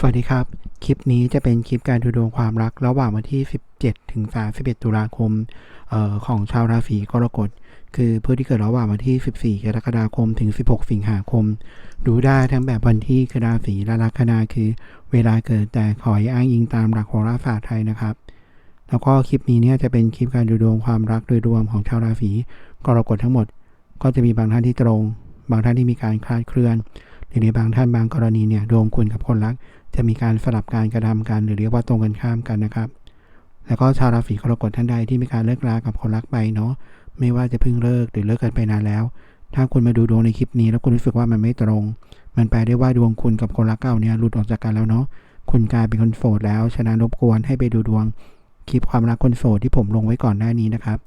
สวัสดีครับ คลิปนี้จะเป็นคลิปการดูดวงความรักระหว่างวันที่ 17 ถึง 31 ตุลาคมออของชาวราศีกรกฎ คือผู้ที่เกิดระหว่างวันที่ 14 กรกฎาคม ถึง 16 สิงหาคม ดูได้ทั้งแบบวันที่คือราศีและลัคนาคือ เวลาเกิดแต่ขออ้างอิงตามหลักโหราศาสตร์ไทยนะครับ แล้วก็คลิปนี้เนี่ยจะเป็นคลิปการดูดวงความรักโดยรวมของชาวราศีกรกฎทั้งหมด ก็จะมีบางท่านที่ตรง บางท่านที่มีการคลาดเคลื่อนหรือในบางท่านบางกรณีเนี่ยดวงคุณกับคนรัก จะมีการสลับการกระทำกันหรือเรียกว่าตรงกันข้ามกันนะครับ แล้วก็ชาวราศีกรกฎท่านใดที่มีการเลิกรากับคนรักไปเนาะไม่ว่าจะเพิ่งเลิกหรือเลิกกันไปนานแล้ว ถ้าคุณมาดูดวงในคลิปนี้แล้วคุณรู้สึกว่ามันไม่ตรง มันแปลได้ว่าดวงคุณกับคนรักเก่าเนี่ยหลุดออกจากกันแล้วเนาะคุณกลายเป็นคนโสดแล้ว ฉะนั้นรบกวนให้ไปดูดวงคลิปความรักคนโสดที่ผมลงไว้ก่อนหน้านี้นะครับ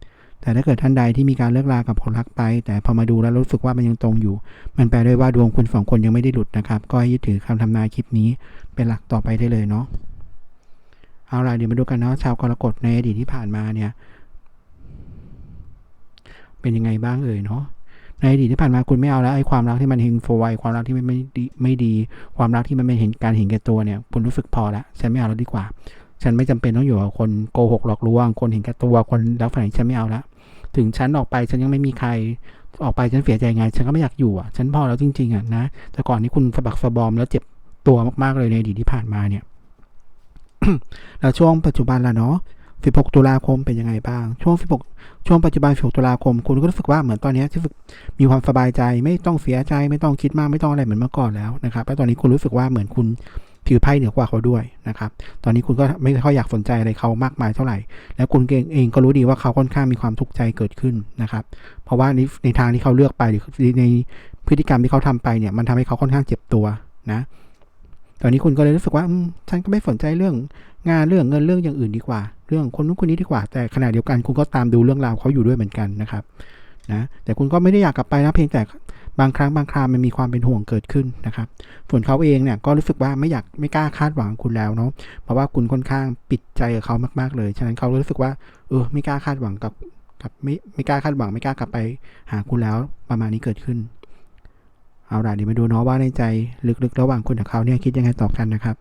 แต่ถ้าเกิดท่านใดที่มีการเลิกรากับคนรักไป แต่พอมาดูแล้วรู้สึกว่ามันยังตรงอยู่ มันแปลได้ว่าดวงคุณสองคนยังไม่ได้หลุดนะครับ ก็ให้ยึดถือคำทำนายคลิปนี้เป็นหลักต่อไปได้เลยเนาะเอาล่ะเดี๋ยวมาดูกันเนาะชาวกรกฎในอดีตที่ผ่านมาเนี่ยเป็นยังไงบ้างเอ่ยเนาะในอดีตที่ผ่านมาคุณไม่เอาแล้วไอ้ความรักที่มันเฮงโฟไวความรักที่มันไม่ดีไม่ดี ความรักที่มันไม่เห็นการเห็นแก่ตัวเนี่ย คุณรู้สึกพอแล้วฉันไม่เอาแล้วดีกว่า ฉันไม่จำเป็นต้องอยู่กับคนโกหกหลอกลวง คนเห็นแก่ตัวคนแล้วฝ่ายฉันไม่เอาละ ถึงฉันออกไปฉันยังไม่มีใคร ออกไปฉันเสียใจไง ฉันก็ไม่อยากอยู่อะ ฉันพอแล้วจริง ๆอะนะ แต่ก่อนนี้คุณสะบักสะบอมแล้วเจ็บตัวมากๆเลยในอดีตที่ผ่านมาเนี่ย แล้วช่วงปัจจุบันละเนาะ16 ตุลาคมเป็นยังไงบ้าง ช่วง 16 ช่วงปัจจุบัน 16 ตุลาคม คุณก็รู้สึกว่าเหมือนตอนนี้ที่สึกมีความสบายใจ ไม่ต้องเสียใจ ไม่ต้องคิดมาก ไม่ต้องอะไรเหมือนเมื่อก่อนแล้วนะครับ แล้วตอนนี้คุณรู้สึกว่าเหมือนคุณ ถือไพ่เหนือกว่าเขาด้วยนะครับ ตอนนี้คุณก็ไม่ค่อยอยากสนใจอะไรเขามากมายเท่าไหร่ แล้วคุณเองก็รู้ดีว่าเขาค่อนข้างมีความทุกข์ใจเกิดขึ้นนะครับ เพราะว่าในในทางที่เขาเลือกไปหรือในพฤติกรรมที่เขาทำไปเนี่ยมันทำให้เขาค่อนข้างเจ็บตัวนะ ตอนนี้คุณก็เลยรู้สึกว่าฉันก็ไม่สนใจเรื่องงานเรื่องเงินเรื่องอย่างอื่นดีกว่า เรื่องคนนู้นคนนี้ดีกว่า แต่ขณะเดียวกันคุณก็ตามดูเรื่องราวเขาอยู่ด้วยเหมือนกันนะครับนะแต่คุณก็ไม่ได้อยากกลับไปนะเพียงแต่ บางครั้งบางคราวมันมีความเป็นห่วงเกิดขึ้นนะครับส่วนเขาเองเนี่ยก็รู้สึกว่าไม่อยากไม่กล้าคาดหวังคุณแล้วเนาะเพราะว่าคุณค่อนข้างปิดใจกับเขามากๆเลยฉะนั้นเขารู้สึกว่าเออไม่กล้าคาดหวังกับกับไม่ไม่กล้าคาดหวังไม่กล้ากลับไปหาคุณแล้วประมาณนี้เกิดขึ้น เอาล่ะเดี๋ยวมาดูเนาะว่าในใจลึกๆ ระหว่างคุณกับเขาเนี่ยคิดยังไงต่อกันนะครับ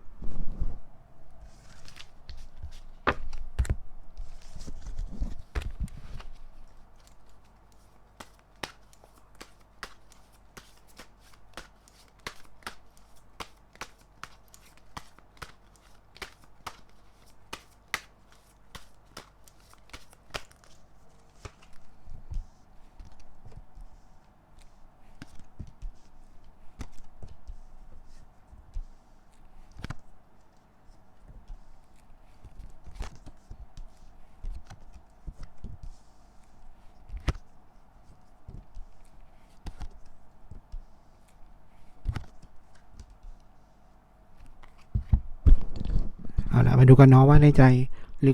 ละมาดูกันเนาะว่าในใจ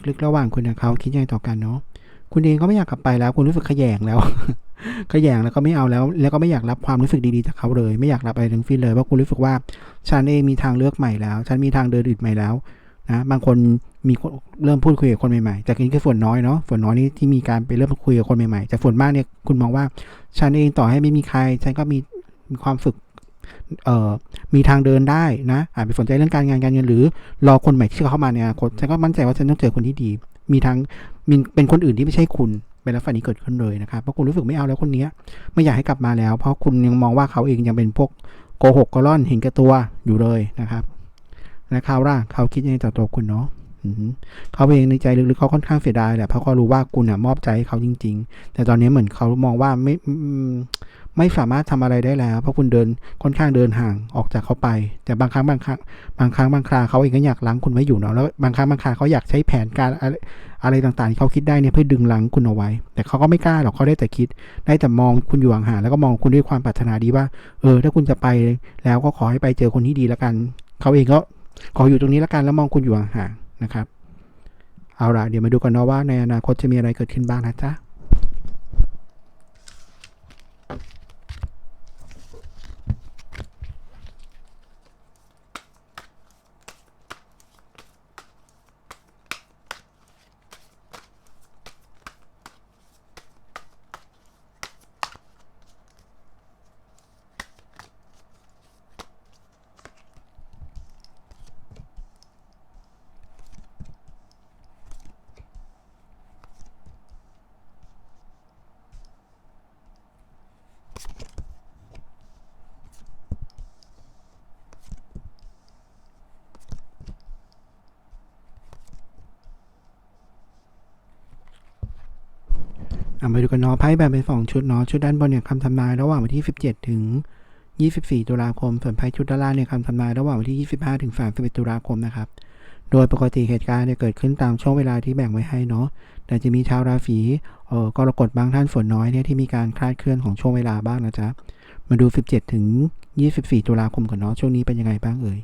ลึกๆ ระหว่างคุณกับเขาคิดยังไงต่อกันเนาะคุณเองก็ไม่อยากกลับไปแล้ว คุณรู้สึกขยงแล้วขยงแล้วก็ไม่เอาแล้ว แล้วก็ไม่อยากรับความรู้สึกดีๆจากเขาเลย ไม่อยากรับอะไรทั้งสิ้นเลยเพราะคุณรู้สึกว่าฉันเองมีทางเลือกใหม่แล้ว ฉันมีทางเดินอื่นใหม่แล้วนะบางคนมีคนเริ่มพูดคุยกับคนใหม่ๆแต่นี่คือส่วนน้อยเนาะส่วนน้อยนี่ที่มีการไปเริ่มคุยกับคนใหม่ๆแต่ส่วนมากเนี่ยคุณมองว่าฉันเองต่อให้ไม่มีใครฉันก็มีมีความฝึก มีทางเดินได้นะอาจไปสนใจเรื่องการงานการเงินหรือ รอคนใหม่ที่เข้ามาในอนาคตฉันก็มั่นใจว่าฉันต้องเจอคนที่ดี มีทางมีเป็นคนอื่นที่ไม่ใช่คุณเป็นลักษณะนี้เกิดขึ้นเลยนะครับเพราะคุณรู้สึกไม่เอาแล้วคนเนี้ยไม่อยากให้กลับมาแล้ว เพราะคุณยังมองว่าเขาเองยังเป็นพวกโกหกกระล่อนเห็นแก่ตัวอยู่เลยนะครับและเขาล่ะเขาคิดยังไงต่อตัวคุณเนาะอืมเขาเองในใจลึกๆเขาค่อนข้างเสียดายแหละเพราะเขารู้ว่าคุณน่ะมอบใจให้เขาจริง ๆ แต่ตอนนี้เหมือนเขามองว่าไม่อืม ไม่สามารถทำอะไรได้แล้ว เพราะคุณเดินค่อนข้างเดินห่างออกจากเขาไป แต่บางครั้งบางครั้งบางครั้งบางคราเขาเองก็อยากล้างคุณไว้อยู่เนาะแล้วบางครั้งบางคราเขาอยากใช้แผนการอะไรต่างๆที่เขาคิดได้เนี่ยเพื่อดึงล้างคุณเอาไว้ แต่เขาก็ไม่กล้าหรอกเขาได้แต่คิด ได้แต่มองคุณอยู่ห่างๆแล้วก็มองคุณด้วยความปรารถนาดีว่า เออ ถ้าคุณจะไปแล้วก็ขอให้ไปเจอคนที่ดีแล้วกัน เขาเองก็ขออยู่ตรงนี้แล้วกันแล้วมองคุณอยู่ห่างๆนะครับ เอาล่ะเดี๋ยวมาดูกันเนาะว่าในอนาคตจะมีอะไรเกิดขึ้นบ้างนะจ๊ะ อะมาดูกันเนาะไพ่แบ่งเป็นสองชุดเนาะชุดด้านบนเนี่ยคำทำนายระหว่างวันที่ 17 ถึง 24 ตุลาคม ส่วนไพ่ชุดด้านล่างเนี่ยคำทำนายระหว่างวันที่ 25 ถึง 31 ตุลาคมนะครับ โดยปกติเหตุการณ์เนี่ยเกิดขึ้นตามช่วงเวลาที่แบ่งไว้ให้เนาะแต่จะมีชาวราศีเอ่อกรกฎบางท่านฝนน้อยเนี่ยที่มีการคลาดเคลื่อนของช่วงเวลาบ้างนะจ๊ะมาดู 17 ถึง 24 ตุลาคมก่อนเนาะช่วงนี้เป็นยังไงบ้างเอ่ย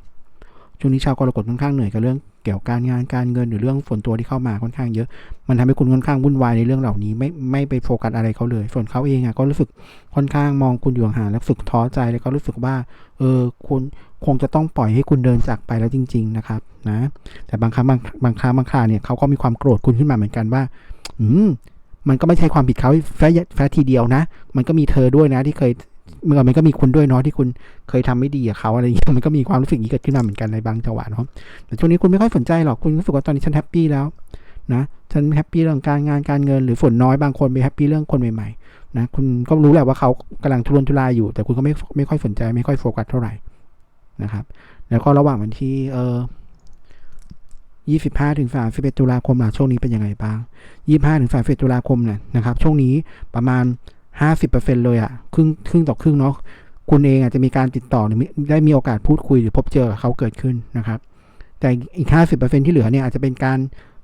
ช่วงนี้ชาวกรกฎค่อนข้างเหนื่อยกับเรื่องเกี่ยวกับการงานการเงินหรือเรื่องฝนตัวที่เข้ามาค่อนข้างเยอะ มันทำให้คุณค่อนข้างวุ่นวายในเรื่องเหล่านี้ ไม่ไม่ไปโฟกัสอะไรเขาเลย ส่วนเขาเองอะก็รู้สึกค่อนข้างมองคุณอยู่ห่างแล้วรู้สึกท้อใจแล้วก็รู้สึกว่าเออคุณคงจะต้องปล่อยให้คุณเดินจากไปแล้วจริง ๆนะครับนะ แต่บางครั้งบางบางครั้งบางคราเนี่ยเขาก็มีความโกรธคุณขึ้นมาเหมือนกันว่า อืมมันก็ไม่ใช่ความผิดเขาแค่แค่ทีเดียวนะ มันก็มีเธอด้วยนะที่เคย เมื่อมันก็มีคุณด้วยเนาะที่คุณเคยทำไม่ดีกับเขาอะไรอย่างเงี้ยมันก็มีความรู้สึกนี้เกิดขึ้นมาเหมือนกันในบางจังหวะเนาะแต่ช่วงนี้คุณไม่ค่อยสนใจหรอกคุณรู้สึกว่าตอนนี้ฉันแฮปปี้แล้วนะฉันแฮปปี้เรื่องการงานการเงินหรือฝนน้อยบางคนไปแฮปปี้เรื่องคนใหม่ๆนะคุณก็รู้แหละว่าเขากำลังทุรนทุรายอยู่ แต่คุณก็ไม่ไม่ค่อยสนใจไม่ค่อยโฟกัสเท่าไหร่นะครับ แล้วก็ระหว่างวันที่เออยี่สิบห้าถึงสามสิบเอ็ดตุลาคมล่ะช่วงนี้เป็นยังไงบ้างยี่ห้าถึงสามสิบเอ็ดตุลาคมเนี่ยนะครับ ช่วงนี้ประมาณ ห้าสิบเปอร์เซ็นเลยอะ่ะครึ่งครึ่งต่อครึ่งเนาะคุณเองอาจจะมีการติดต่อหรือได้มีโอกาสพูดคุยหรือพบเจอกับเขาเกิดขึ้นนะครับ แต่อีกห้าสิบเปอร์เซ็นที่เหลือเนี่ยอาจจะเป็นการ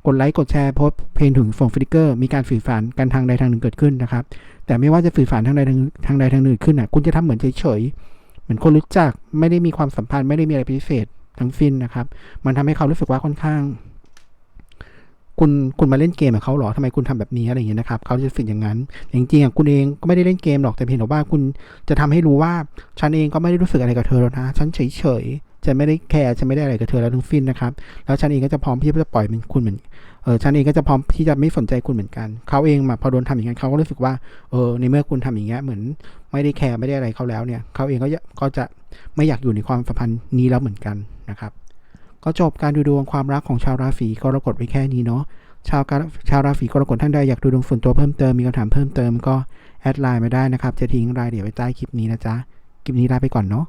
กดไลค์กดแชร์โพสเพลงถึงส่งฟิกเกอร์มีการสื่อสารกันทางใดทางหนึ่งเกิดขึ้นนะครับ แต่ไม่ว่าจะสื่อสารทางใดทางทางใดทางหนึ่งขึ้นอะคุณจะทำเหมือนเฉยๆเหมือนคนรู้จักไม่ได้มีความสัมพันธ์ไม่ได้มีอะไรพิเศษทั้งสิ้นนะครับ มันทำให้เขารู้สึกว่าค่อนข้าง คุณคุณมาเล่นเกมกับเขาหรอทำไมคุณทำแบบนี้อะไรอย่างเงี้ยนะครับเขาจะรู้สึกอย่างนั้นจริงๆคุณเองก็ไม่ได้เล่นเกมหรอกแต่เพียงแต่ว่าคุณจะทำให้รู้ว่าฉันเองก็ไม่ได้รู้สึกอะไรกับเธอแล้วนะฉันเฉยๆฉันไม่ได้แคร์ฉันไม่ได้อะไรกับเธอแล้วทั้งสิ้นนะครับแล้วฉันเองก็จะพร้อมที่จะปล่อยมันคุณเหมือนเออฉันเองก็จะพร้อมที่จะไม่สนใจคุณเหมือนกันเขาเองมาพอโดนทำอย่างนั้นเขาก็รู้สึกว่าเออในเมื่อคุณทำอย่างเงี้ยเหมือนไม่ได้แคร์ไม่ได้อะไรเขาแล้วเนี่ยเขาเองก็จะก็จะไม่อยากอยู่ในความสัมพันธ์นี้แล้วเหมือนกันนะครับ ก็จบการดูดวงความรักของชาวราศีกรกฎไว้แค่นี้เนาะชาวการชาวราศีกรกฎท่านใดอยากดูดวงส่วนตัวเพิ่มเติมมีคำถามเพิ่มเติมก็แอดไลน์มาได้นะครับ จะทิ้งรายละเอียดไว้ใต้คลิปนี้นะจ๊ะคลิปนี้ลาไปก่อนเนาะ